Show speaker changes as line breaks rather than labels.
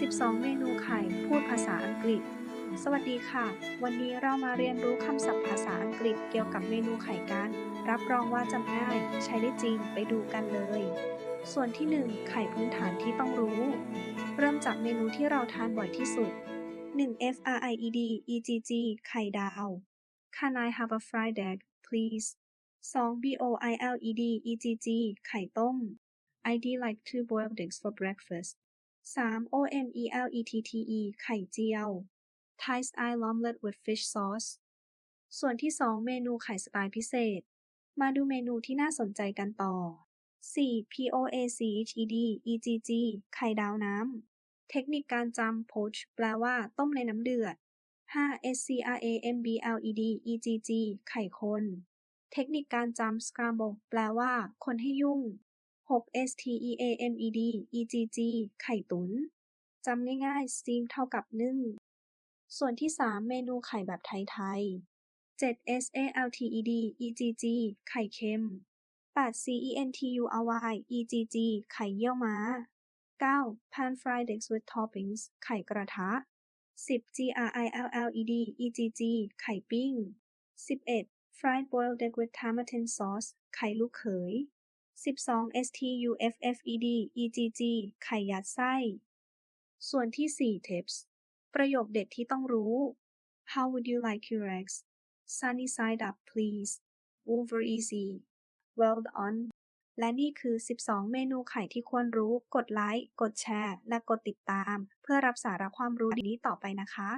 12 เมนูไข่พูดภาษาอังกฤษ สวัสดีค่ะ วันนี้เรามาเรียนรู้คำศัพท์ภาษาอังกฤษเกี่ยวกับเมนูไข่กัน รับรองว่าจำง่าย ใช้ได้จริงไปดูกันเลย ส่วนที่ 1 ไข่พื้นฐานที่ต้องรู้ เริ่มจากเมนูที่เราทานบ่อยที่สุด 1. fried egg ไข่ดาว Can I have a fried egg please 2. boiled egg ไข่ต้ม I'd like two boiled eggs for breakfast 3. omelette ไข่เจียว Thai style omelette with fish sauce ส่วนที่ 2 เมนูไข่สไตล์พิเศษ มาดูเมนูที่น่าสนใจกันต่อ 4. poached egg ไข่ดาวน้ำ เทคนิคการจำ poach แปลว่าต้มในน้ำเดือด 5. scrambled egg ไข่คน เทคนิคการจำ scramble แปลว่า คนให้ยุ่ง 6. steamed egg ไข่ตุ๋นจำง่ายๆ steam เท่ากับนึ่ง ส่วนที่ 3 เมนูไข่แบบไทยๆ 7. salted egg ไข่เค็ม 8. century egg ไข่เยี่ยวม้า 9. pan fried eggs with toppings ไข่กระทะ 10. grilled egg ไข่ปิ้ง 11. fried boiled egg with tamarind sauce ไข่ลูกเขย 12. stuffed egg ไข่ยัดไส้ ส่วนที่ 4 tips ประโยคเด็ดที่ต้องรู้ How would you like your eggs Sunny side up please Over easy Well done และนี่คือ 12 เมนูไข่ที่ควรรู้ กดไลค์ กดแชร์ และกดติดตาม เพื่อรับสาระความรู้ดีๆต่อไปนะคะ